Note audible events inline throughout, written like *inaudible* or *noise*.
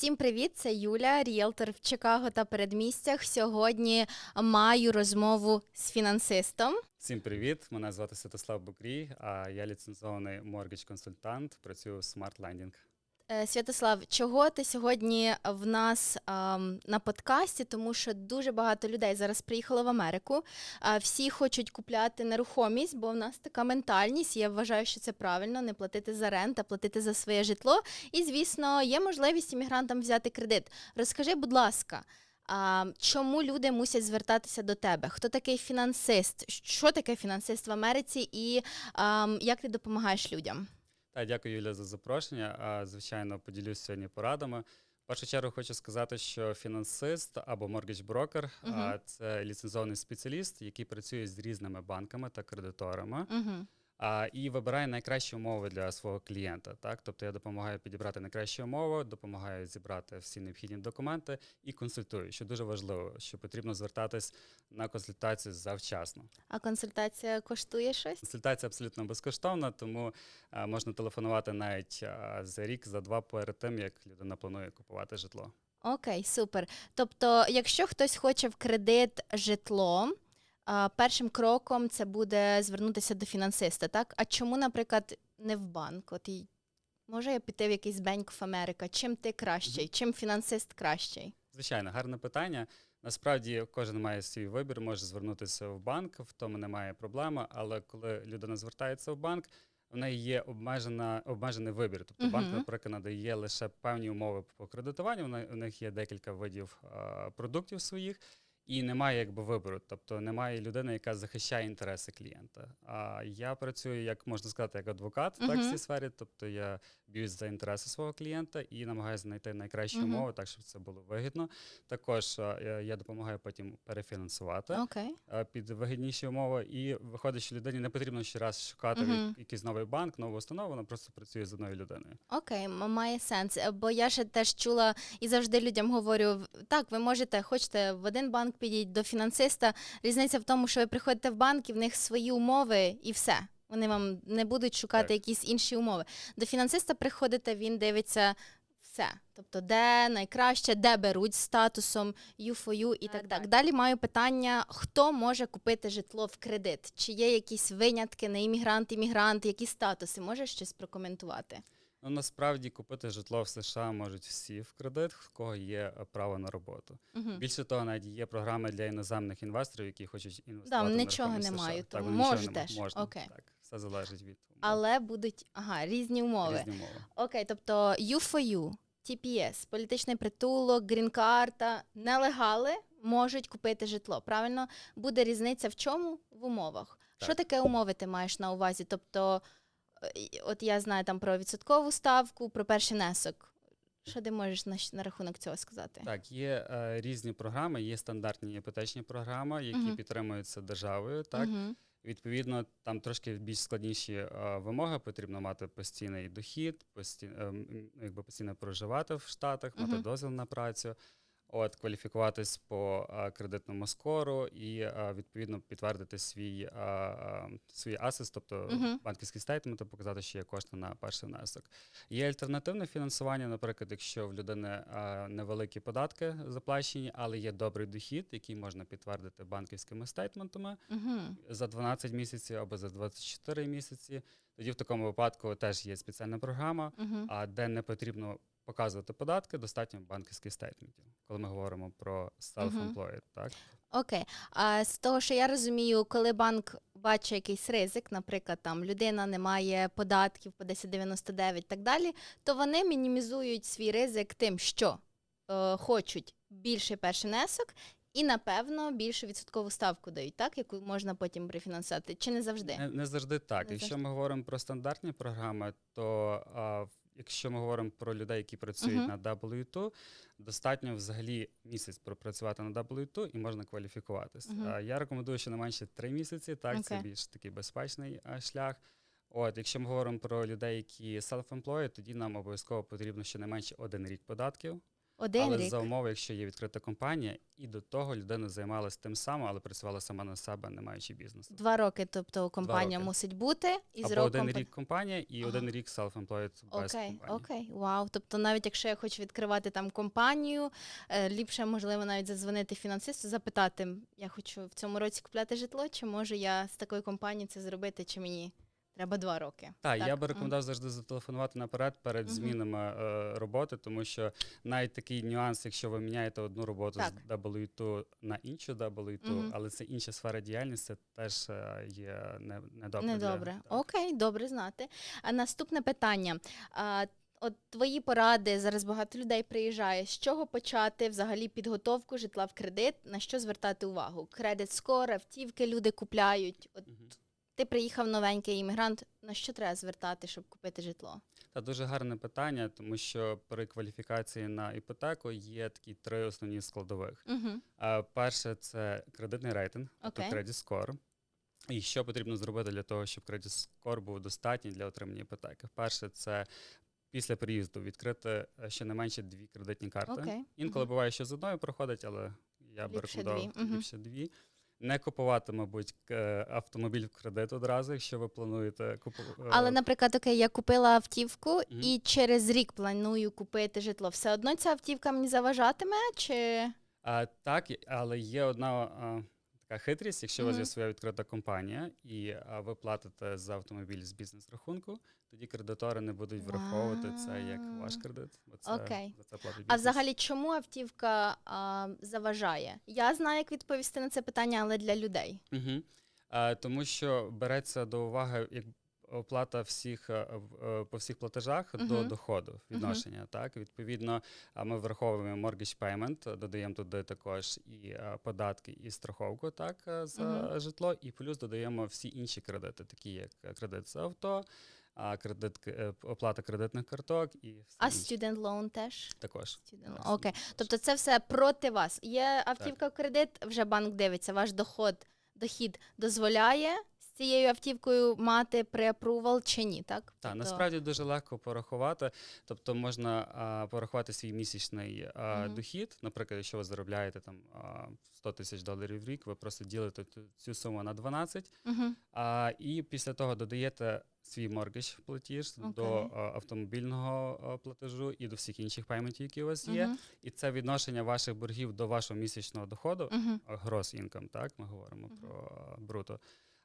Всім привіт! Це Юля, ріелтор в Чикаго та передмістях. Сьогодні маю розмову з фінансистом. Всім привіт! Мене звати Святослав Букрій, а я ліцензований моргідж консультант працюю в Smart Lending. Е, Святослав, чого ти сьогодні в нас ем, на подкасті? Тому що дуже багато людей зараз приїхало в Америку. Е, всі хочуть купляти нерухомість, бо в нас така ментальність. Я вважаю, що це правильно не платити за рент, а платити за своє житло. І звісно, є можливість іммігрантам взяти кредит. Розкажи, будь ласка. А, чому люди мусять звертатися до тебе? Хто такий фінансист? Що таке фінансист в Америці, і ем, як ти допомагаєш людям? Та дякую, Юля, за запрошення. А, Звичайно, поділюсь сьогодні порадами. В першу чергу хочу сказати, що фінансист або моргідж брокер угу. це ліцензований спеціаліст, який працює з різними банками та кредиторами. Угу. А, і вибирає найкращі умови для свого клієнта. Так? Тобто я допомагаю підібрати найкращі умови, допомагаю зібрати всі необхідні документи і консультую, що дуже важливо, що потрібно звертатись на консультацію завчасно. А консультація коштує щось? Консультація абсолютно безкоштовна, тому а, можна телефонувати навіть а, за рік, за два перед тим, як людина планує купувати житло. Окей, супер. Тобто, якщо хтось хоче в кредит житло, першим кроком це буде звернутися до фінансиста, так? А чому, наприклад, не в банк? От і може я піти в якийсь Bank of America? Чим ти кращий? Чим фінансист кращий? Звичайно, гарне питання. Насправді кожен має свій вибір, може звернутися в банк, в тому немає проблеми. Але коли людина звертається в банк, в неї є обмежена обмежений вибір. Тобто банк, наприклад, надає лише певні умови по кредитуванню. У них є декілька видів а, продуктів своїх. І немає якби вибору, тобто немає людини, яка захищає інтереси клієнта. А я працюю, як можна сказати, як адвокат так, в цій сфері. Тобто я б'юсь за інтереси свого клієнта і намагаюся знайти найкращі Мгм. умови, так щоб це було вигідно. Також я- я допомагаю потім перефінансувати Окей. а, під вигідніші умови. І виходить, що людині не потрібно ще раз шукати Мгм. як- якийсь новий банк, нову установу. Вона просто працює з одною людиною. Окей, м- має сенс. Е, Бо я ще теж чула і завжди людям говорю: так, ви можете, хочете в один банк підійти до фінансиста. Різниця в тому, що ви приходите в банк і в них свої умови, і все. Вони вам не будуть шукати Так. якісь інші умови. До фінансиста приходите, він дивиться все. Тобто, де найкраще, де беруть статусом U4U і так, Так, так. так. Далі маю питання: хто може купити житло в кредит? Чи є якісь винятки на іммігрант, іммігрант, які статуси? Можеш щось прокоментувати? Ну насправді купити житло в США можуть всі в кредит, в кого є е, право на роботу. Угу. Більше того, навіть є програми для іноземних інвесторів, які хочуть Да, інвестувати. в нічого нерухомість не США. мають, Так, тому нічого можуть не. Можна, Окей. Так, все залежить від умов. Але будуть ага, різні умови. різні умови. Окей, тобто U4U, TPS, політичний притулок, грін-карта, нелегали можуть купити житло. Правильно? Буде різниця в чому? В умовах. Так. Що таке умови ти маєш на увазі? Тобто, от я знаю там про відсоткову ставку, про перший внесок. Що ти можеш на, на рахунок цього сказати? Так, є е, різні програми, є стандартні іпотечні програми, які Мгм. підтримуються державою. Так, Мгм. Відповідно, там трошки більш складніші е, вимоги. Потрібно мати постійний дохід, пості, е, якби постійно проживати в Штатах, мати Мгм. дозвіл на працю, от кваліфікуватись по е, кредитному скору і е, відповідно підтвердити свій, е, е, свій асес, тобто Мгм. банківський стейтмент, і показати, що є кошти на перший внесок. Є альтернативне фінансування, наприклад, якщо в людини невеликі податки заплачені, але є добрий дохід, який можна підтвердити банківськими стейтментами Мгм. за 12 місяців або за 24 місяці. Тоді в такому випадку теж є спеціальна програма, Мгм. а де не потрібно показувати податки, достатньо банківських стейтментів, коли ми говоримо про self-employed, так? Окей. А з того, що я розумію, коли банк бачить якийсь ризик, наприклад, там людина не має податків по 1099 і так далі, то вони мінімізують свій ризик тим, що е, хочуть більший перший внесок і, напевно, більшу відсоткову ставку дають, так, яку можна потім рефінансувати. Чи не завжди? Не, не завжди так. Не якщо завжди. ми говоримо про стандартні програми, то а, якщо ми говоримо про людей, які працюють Мгм. на W2, достатньо взагалі місяць пропрацювати на W2 і можна кваліфікуватися. Uh-huh. я рекомендую щонайменше три місяці, так, це більш такий безпечний а, шлях. От, якщо ми говоримо про людей, які self-employed, тоді нам обов'язково потрібно щонайменше один рік податків. Один але рік. за умови, якщо є відкрита компанія, і до того людина займалася тим самим, але працювала сама на себе, не маючи бізнесу. Два роки, тобто компанія роки. мусить бути, і з Або один по- рік компанія і Ага. один рік self-employed без Окей, компанії. окей, вау. Тобто, навіть якщо я хочу відкривати там компанію, е, ліпше можливо навіть задзвонити фінансисту, запитати, я хочу в цьому році купляти житло, чи можу я з такої компанії це зробити, чи мені треба два роки. Так, я би рекомендував завжди зателефонувати наперед перед Мгм. змінами е, роботи, тому що навіть такий нюанс, якщо ви міняєте одну роботу Так. з W2 на іншу W2, Мгм. але це інша сфера діяльності, це теж е, є не, недобре. для- Недобре. так. Окей, добре знати. А наступне питання. А, от твої поради зараз багато людей приїжджає. З чого почати взагалі підготовку житла в кредит? На що звертати увагу? Кредит скоро, автівки люди купляють. От Мгм. Ти приїхав новенький іммігрант. На що треба звертати, щоб купити житло? Та дуже гарне питання, тому що при кваліфікації на іпотеку є такі три основні складових. Угу. А, перше це кредитний рейтинг, тобто credit score. І що потрібно зробити для того, щоб credit score був достатній для отримання іпотеки? Перше, це після приїзду відкрити е, щонайменше дві кредитні карти. Окей. Інколи Мгм. буває, що з одною проходить, але я би Ліпше рекомендував дві. Ліпше дві. Не купувати, мабуть, е, автомобіль в кредит одразу, якщо ви плануєте купувати. Але, наприклад, окей, я купила автівку Мгм. і через рік планую купити житло. Все одно ця автівка мені заважатиме? Чи А, так, але є одна а, така хитрість, якщо у вас є своя відкрита компанія, і ви платите за автомобіль з бізнес-рахунку, тоді кредитори не будуть враховувати це як ваш кредит, бо це Окей. за це платить бізнес. А взагалі, чому автівка а, заважає? Я знаю, як відповісти на це питання, але для людей. Угу. А, тому що береться до уваги як оплата всіх е, е, по всіх платежах до доходу відношення. Так, відповідно, ми враховуємо mortgage payment, додаємо туди також і е, податки, і страховку, так за Мгм. житло, і плюс додаємо всі інші кредити, такі як кредит за авто, а кредит оплата кредитних карток і все А student loan теж? також. Окей. також. Тобто це все проти вас. Є автівка в кредит, вже банк дивиться, ваш доход, дохід дозволяє цією автівкою мати преапрувал чи ні, так? Так, Тобто- насправді дуже легко порахувати. Тобто можна а, порахувати свій місячний а, Мгм. дохід. Наприклад, якщо ви заробляєте там а, 100 тисяч доларів в рік, ви просто ділите цю суму на 12, Мгм. а, і після того додаєте свій моргідж платіж до а, автомобільного а, платежу і до всіх інших пайментів, які у вас є. Мгм. І це відношення ваших боргів до вашого місячного доходу, Мгм. а, gross income, так ми говоримо Мгм. про а, бруто.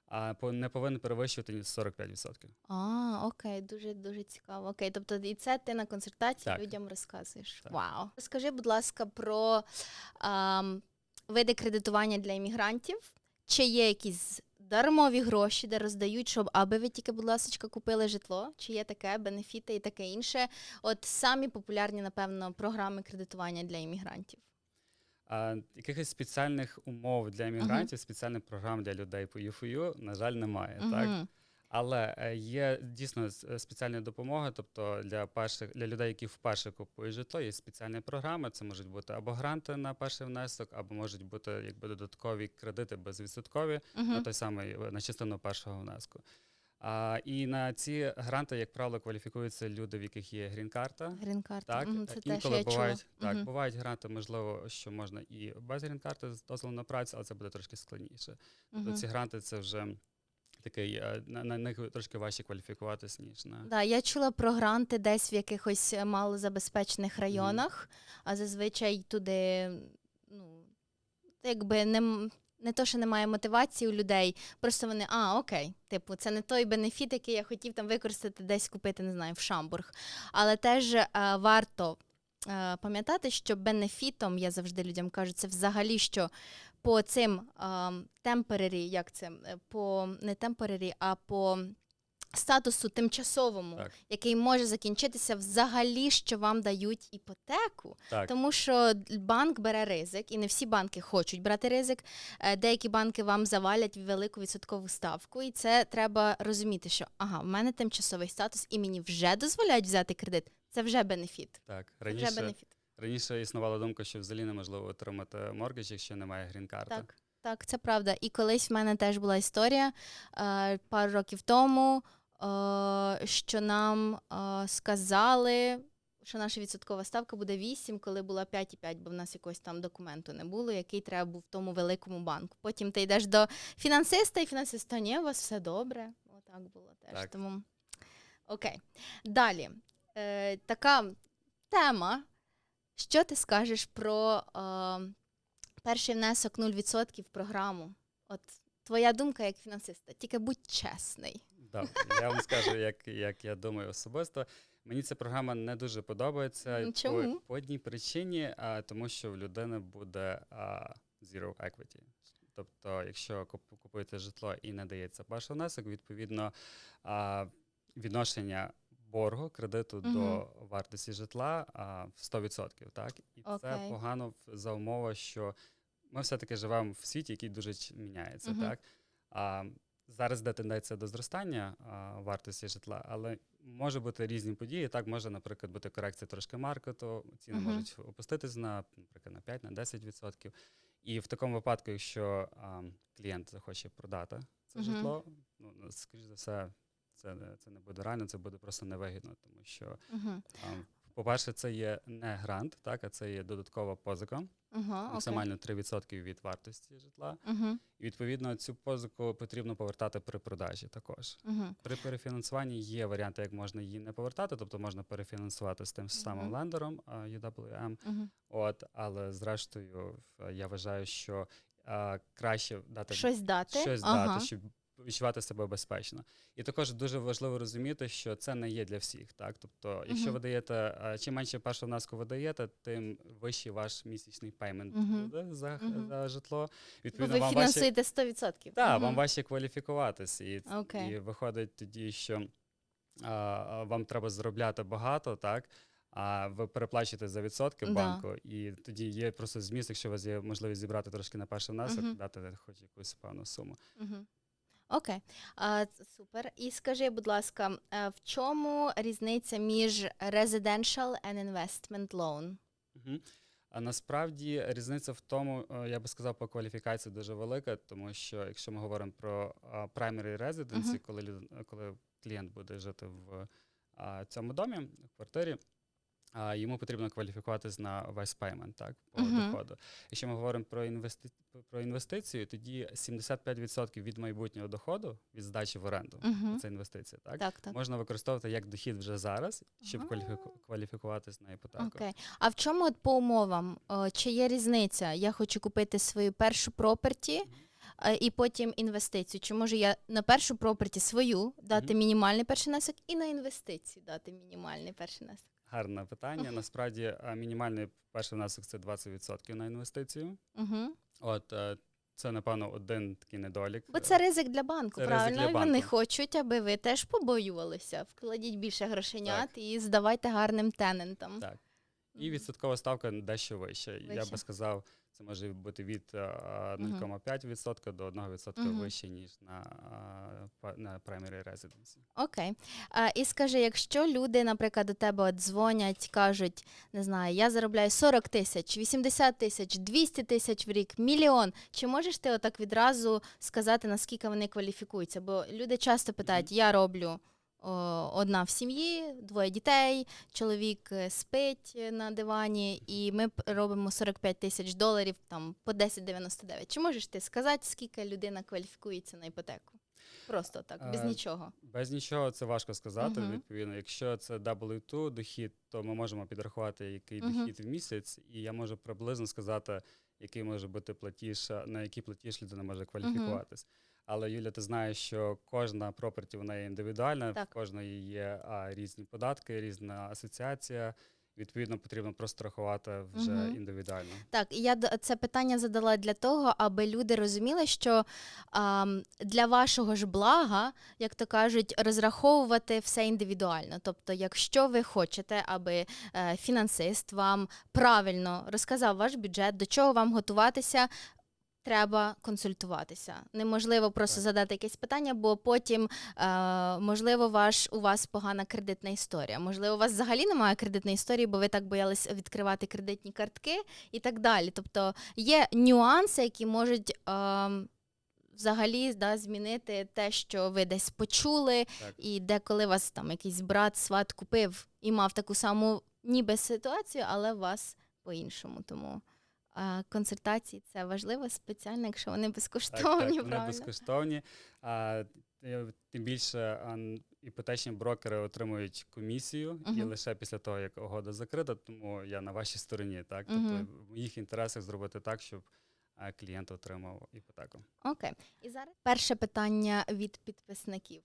А не повинен перевищувати 45%. А, окей, дуже дуже цікаво. Окей, тобто і це ти на консультації Так. людям розказуєш. Так. Вау. Розкажи, будь ласка, про ам, види кредитування для іммігрантів. Чи є якісь дармові гроші, де роздають, щоб аби ви тільки, будь ласка, купили житло? Чи є таке, бенефіти і таке інше? От самі популярні, напевно, програми кредитування для іммігрантів. А якихось спеціальних умов для іммігрантів, спеціальних програм для людей по ЮФУ, на жаль, немає. Так? Але е, є дійсно е, спеціальна допомога. Тобто для перших для людей, які вперше купують житло, є спеціальні програми. Це можуть бути або гранти на перший внесок, або можуть бути якби додаткові кредити безвідсоткові на той самий на частину першого внеску. А, і на ці гранти, як правило, кваліфікуються люди, в яких є грін-карта. Грін-карта. Так, е, це те, що інколи я бувають, чула. так, Мгм. бувають гранти, можливо, що можна і без грін-карти з дозволу на працю, але це буде трошки складніше. Тобто Мгм. ці гранти це вже такий, е, на, на них трошки важче кваліфікуватись, ніж на Да, я чула про гранти десь в якихось е, малозабезпечених районах, а зазвичай туди, ну, якби не, не то, що немає мотивації у людей, просто вони, а, окей, типу, це не той бенефіт, який я хотів там використати, десь купити, не знаю, в Шамбург. Але теж е, варто е, пам'ятати, що бенефітом, я завжди людям кажу, це взагалі що? По цим темперері, як це, е, по не темперері, а по статусу тимчасовому, Так. який може закінчитися взагалі, що вам дають іпотеку. так. Тому що банк бере ризик, і не всі банки хочуть брати ризик. Е, Деякі банки вам завалять велику відсоткову ставку, і це треба розуміти, що ага, в мене тимчасовий статус, і мені вже дозволяють взяти кредит. Це вже бенефіт. так. Це вже Раніше, бенефіт. раніше існувала думка, що взагалі неможливо отримати моргідж, якщо немає грін-карти. Так, так, це правда. І колись в мене теж була історія е, пару років тому, що нам е, сказали, що наша відсоткова ставка буде 8, коли була 5,5, бо в нас якогось там документу не було, який треба був в тому великому банку. Потім ти йдеш до фінансиста, і фінансист, ні, у вас все добре. Отак було теж. Так. Тому окей. Далі. Е, така тема. Що ти скажеш про е, перший внесок 0% в програму? От твоя думка як фінансиста, тільки будь чесний. Да, я вам скажу, як, як я думаю особисто. Мені ця програма не дуже подобається М, по, по одній причині, а, тому що в людини буде а, zero equity. Тобто, якщо куп- купуєте житло і не дається перший внесок, відповідно а, відношення боргу, кредиту Мгм. до вартості житла а, в 100%. Так? І це погано за умови, що ми все-таки живемо в світі, який дуже міняється. Мгм. Так? А, зараз йде тенденція до зростання а, вартості житла, але може бути різні події. Так, може, наприклад, бути корекція трошки маркету, ціни Мгм. можуть опуститись на, наприклад, на 5 на 10%. І в такому випадку, якщо а, клієнт захоче продати це Мгм. житло, ну, скоріш за все, це, це не буде реально, це буде просто невигідно, тому що, Угу. а, по-перше, це є не грант, так, а це є додаткова позика, Угу. максимально 3% від вартості житла. Угу. І відповідно цю позику потрібно повертати при продажі також. Угу. При перефінансуванні є варіанти, як можна її не повертати, тобто можна перефінансувати з тим самим лендером UWM. От, але зрештою, я вважаю, що а, краще дати Щось дати. щось ага. дати, щоб відчувати себе безпечно. І також дуже важливо розуміти, що це не є для всіх. Так, тобто, якщо Мгм. ви даєте, чим менше першого внеску ви даєте, тим вищий ваш місячний пеймент Мгм. буде за, Мгм. за житло. Бо Відповідно, ви вам важче фінансуєте 100%. так, вам важче кваліфікуватись, і, Окей. і виходить тоді, що а, вам треба заробляти багато, так? А ви переплачуєте за відсотки в Да. банку, і тоді є просто зміст, якщо у вас є можливість зібрати трошки на перший внесок, Мгм. дати хоч якусь певну суму. Угу. Окей, а, супер. І скажи, будь ласка, е, в чому різниця між residential and investment loan? Угу. А насправді різниця в тому, е, я би сказав, по кваліфікації дуже велика, тому що якщо ми говоримо про primary residency, Мгм. коли, коли клієнт буде жити в цьому домі, в квартирі, а, йому потрібно кваліфікуватись на весь payment, так, по Мгм. доходу. Якщо ми говоримо про, інвести... про інвестицію, тоді 75% від майбутнього доходу від здачі в оренду, Угу. це інвестиція, так, Так, так. можна використовувати як дохід вже зараз, щоб кваліфіку... кваліфікуватись на іпотеку. Окей. А в чому от по умовам? Чи є різниця? Я хочу купити свою першу проперті е, і потім інвестицію. Чи можу я на першу проперті свою дати Мгм. мінімальний перший внесок і на інвестицію дати мінімальний перший внесок? Гарне питання. Насправді мінімальний перший внесок це 20% на інвестицію. Угу. От е, це, напевно, один такий недолік. Бо це ризик для банку, Це правильно? для банку. Вони хочуть, аби ви теж побоювалися. Вкладіть більше грошенят і здавайте гарним тенентам. Так. І відсоткова ставка дещо вища. Я би сказав, це може бути від е, 0,5% до 1% Мгм. вище, ніж на, е, на primary residence. Окей. А, і скажи, якщо люди, наприклад, до тебе дзвонять, кажуть, не знаю, я заробляю 40 тисяч, 80 тисяч, 200 тисяч в рік, мільйон. Чи можеш ти отак відразу сказати, наскільки вони кваліфікуються? Бо люди часто питають, я роблю одна в сім'ї, двоє дітей, чоловік е, спить е, на дивані, і ми робимо 45 тисяч доларів там по 10,99. Чи можеш ти сказати, скільки людина кваліфікується на іпотеку? Просто так, без Е, нічого. Без нічого це важко сказати. Мгм. Відповідно, якщо це W2 дохід, то ми можемо підрахувати, який Мгм. дохід в місяць, і я можу приблизно сказати, який може бути платіж, на який платіж людина може кваліфікуватись. Але Юля, ти знаєш, що кожна проперті вона є індивідуальна, Так. в кожної є а, різні податки, різна асоціація. Відповідно, потрібно просто рахувати вже Мгм. індивідуально. Так, я це питання задала для того, аби люди розуміли, що ам, для вашого ж блага, як то кажуть, розраховувати все індивідуально. Тобто, якщо ви хочете, аби е, фінансист вам правильно розказав ваш бюджет, до чого вам готуватися. Треба консультуватися. Неможливо просто Так. задати якесь питання, бо потім, е, можливо, ваш, у вас погана кредитна історія. Можливо, у вас взагалі немає кредитної історії, бо ви так боялись відкривати кредитні картки і так далі. Тобто є нюанси, які можуть ем, взагалі да, змінити те, що ви десь почули, Так. і деколи вас там якийсь брат, сват купив і мав таку саму ніби ситуацію, але вас по-іншому. Тому консультації це важливо спеціально, якщо вони безкоштовні. Так, так, вони безкоштовні. А, е, тим більше іпотечні брокери отримують комісію і лише після того, як угода закрита, тому я на вашій стороні. Так? Мгм. Тобто в моїх інтересах зробити так, щоб клієнт отримав іпотеку. Окей. І зараз перше питання від підписників.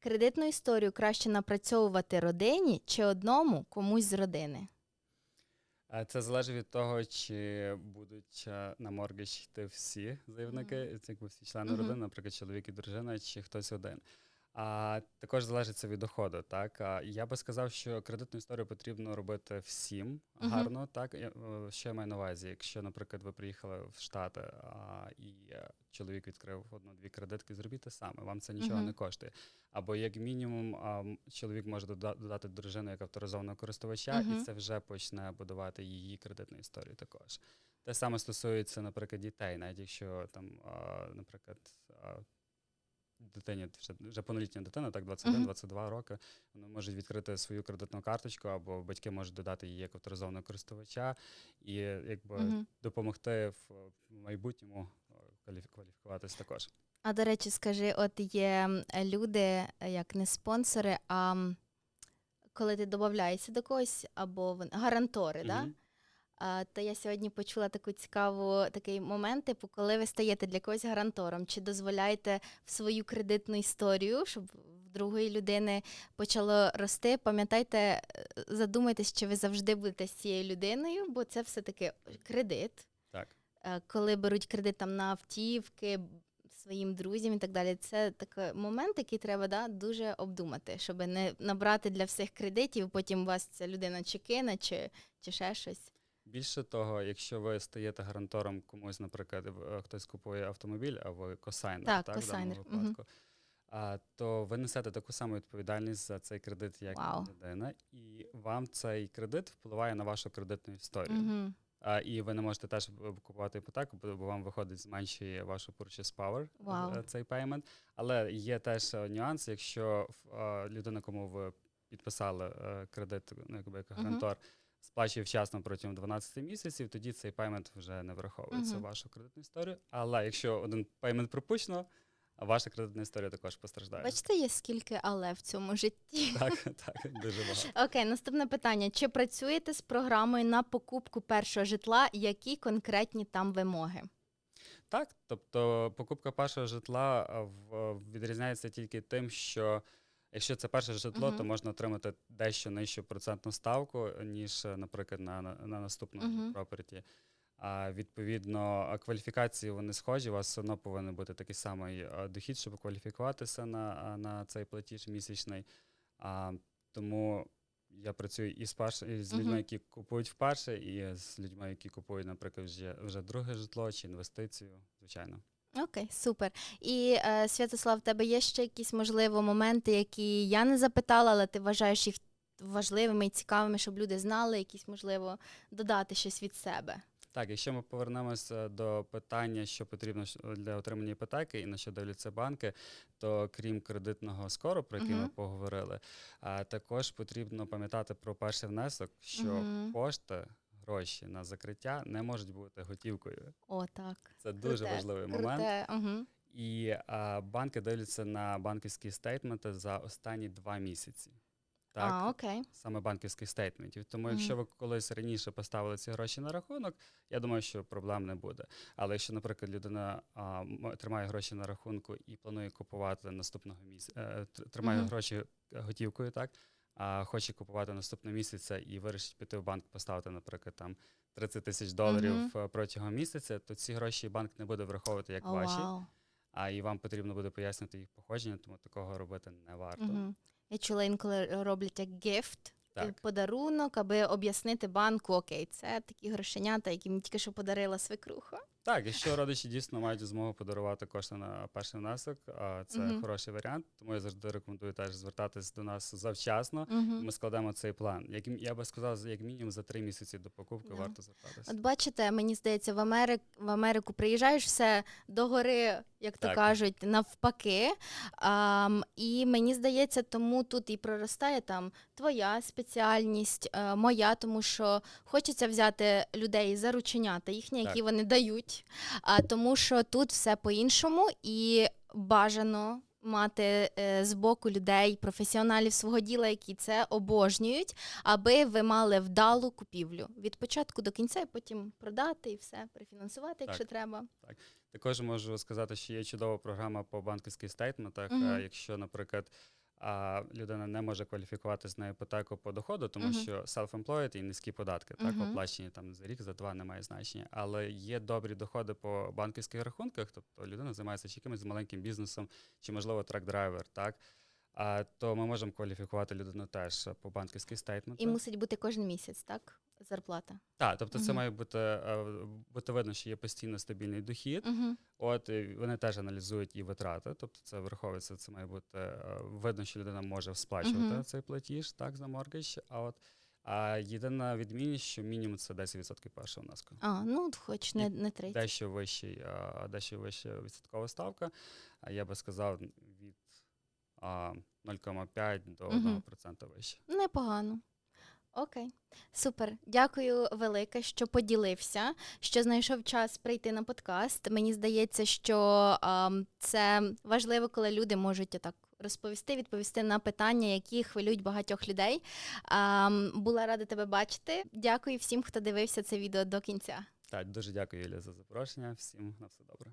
Кредитну історію краще напрацьовувати родині чи одному комусь з родини? Це залежить від того, чи будуть е, на моргідж йти всі заявники, якби всі члени родини, наприклад, чоловік і дружина, чи хтось один. А також залежить це від доходу. Так а я би сказав, що кредитну історію потрібно робити всім Мгм. гарно. Так Я, е, що я маю на увазі, якщо, наприклад, ви приїхали в Штати а, і е, чоловік відкрив одну-дві кредитки, зробіть те саме. Вам це нічого Мгм. не коштує. Або як мінімум, а, чоловік може додати дружину як авторизованого користувача, Мгм. і це вже почне будувати її кредитну історію також. Те саме стосується, наприклад, дітей, навіть якщо там, а, наприклад, дитині вже, вже повнолітня дитина, так 21-22 роки, вони можуть відкрити свою кредитну карточку, або батьки можуть додати її як авторизованого користувача і якби Мгм. допомогти в майбутньому а, кваліфікуватись також. А до речі, скажи, от є люди, е, як не спонсори, а коли ти додаєшся до когось, або гарантори, да? Мгм. А, то я сьогодні почула таку цікаву такий момент, типу, коли ви стаєте для когось гарантором, чи дозволяєте в свою кредитну історію, щоб в другої людини почало рости. Пам'ятайте, е, задумайтесь, чи ви завжди будете з цією людиною, бо це все-таки кредит. Так. Е, Коли беруть кредит там на автівки своїм друзям і так далі, це такий момент, який треба да, дуже обдумати, щоб не набрати для всіх кредитів, потім вас ця людина чи кине, чи, чи ще щось. Більше того, якщо ви стаєте гарантором комусь, наприклад, е, хтось купує автомобіль, а ви косайнер, Так, так, в даному косайнер, випадку, а, то ви несете таку саму відповідальність за цей кредит, як Вау. людина, і вам цей кредит впливає на вашу кредитну історію. Угу. А, і ви не можете теж купувати іпотеку, бо бо вам виходить зменшує вашу purchase power Вау. е, цей payment. Але є теж е, нюанс, якщо людина, кому ви підписали кредит, ну якби як гарантор, сплачує вчасно протягом 12 місяців, тоді цей пеймент вже не враховується в вашу кредитну історію. Але якщо один пеймент пропущено, ваша кредитна історія також постраждає. Бачите, є скільки але в цьому житті. *laughs* Так, так, дуже багато. Окей, наступне питання. Чи працюєте з програмою на покупку першого житла? Які конкретні там вимоги? Так, тобто покупка першого житла відрізняється тільки тим, що якщо це перше житло, то можна отримати дещо нижчу процентну ставку, ніж, е, наприклад, на, на, на наступному Мгм. проперті. А відповідно, кваліфікації вони схожі. У вас все одно повинен бути такий самий дохід, щоб кваліфікуватися на, на цей платіж місячний. А, тому я працюю і з перш... і з людьми, які купують вперше, і з людьми, які купують, наприклад, вже, вже друге житло чи інвестицію, звичайно. Окей, супер. І е, Святослав, в тебе є ще якісь можливо моменти, які я не запитала, але ти вважаєш їх важливими і цікавими, щоб люди знали, якісь можливо додати щось від себе. Так, якщо ми повернемося до питання, що потрібно для отримання іпотеки і на що дивляться банки, то крім кредитного скору, про який ми поговорили, а, також потрібно пам'ятати про перший внесок, що Мгм. кошти, гроші на закриття не можуть бути готівкою. О, так. Це дуже Круте, важливий момент. Угу. І а, банки дивляться на банківські стейтменти за останні два місяці. Так, А, окей. саме банківських стейтментів. Тому, Мгм. якщо ви колись раніше поставили ці гроші на рахунок, я думаю, що проблем не буде. Але якщо, наприклад, людина а, тримає гроші на рахунку і планує купувати наступного місяця, тримає Мгм. гроші готівкою, так а хоче купувати наступного місяця і вирішить піти в банк, поставити, наприклад, там 30 тисяч доларів е, протягом місяця, то ці гроші банк не буде враховувати як О, ваші, вау. а і вам потрібно буде пояснити їх походження, тому такого робити не варто. Угу. Я чула інколи роблять як гіфт, Так. подарунок, аби об'яснити банку, окей, це такі грошенята, які мені тільки що подарила свекруха. Так, якщо родичі дійсно мають змогу подарувати кошти на перший внесок, а це Мгм. хороший варіант. Тому я завжди рекомендую теж звертатись до нас завчасно. Мгм. Ми складемо цей план. Як я би сказав, за- як мінімум за три місяці до покупки Да. варто звертатися. От бачите, мені здається, в Америку, в Америку приїжджаєш все догори, як то кажуть, навпаки. Ам, і мені здається, тому тут і проростає там твоя спеціальність, е, моя, тому що хочеться взяти людей за рученята, їхні, які Так. вони дають. А тому що тут все по-іншому і бажано. Мати е, з боку людей, професіоналів свого діла, які це обожнюють, аби ви мали вдалу купівлю від початку до кінця, і потім продати і все, перефінансувати, якщо Так. треба. Також можу сказати, що є чудова програма по банківських стейтментах. Е, Якщо, наприклад, а, людина не може кваліфікуватись на іпотеку по доходу, тому Мгм. що self-employed і низькі податки, так Мгм. оплачені там за рік, за два немає значення. Але є добрі доходи по банківських рахунках, тобто людина займається чи якимось маленьким бізнесом, чи можливо трак-драйвер, так. А, то ми можемо кваліфікувати людину теж по банківських стейтментах. І мусить бути кожен місяць, так? Зарплата. Так, тобто це має бути, е, бути видно, що є постійно стабільний дохід. Угу. От вони теж аналізують і витрати, тобто це враховується, це має бути е, видно, що людина може сплачувати Мгм. цей платіж, так, за моргідж. А от а єдина відмінність, що мінімум це 10% першого внеску. А, ну хоч не, не 30. Дещо вищий, а, дещо вища відсоткова ставка. А я би сказав 0,5 до Мгм. 1% вище. Непогано. Окей, супер. Дякую велике, що поділився, що знайшов час прийти на подкаст. Мені здається, що ам, це важливо, коли люди можуть так розповісти, відповісти на питання, які хвилюють багатьох людей. Ам, була рада тебе бачити. Дякую всім, хто дивився це відео до кінця. Так, дуже дякую, Юлія, за запрошення. Всім на все добре.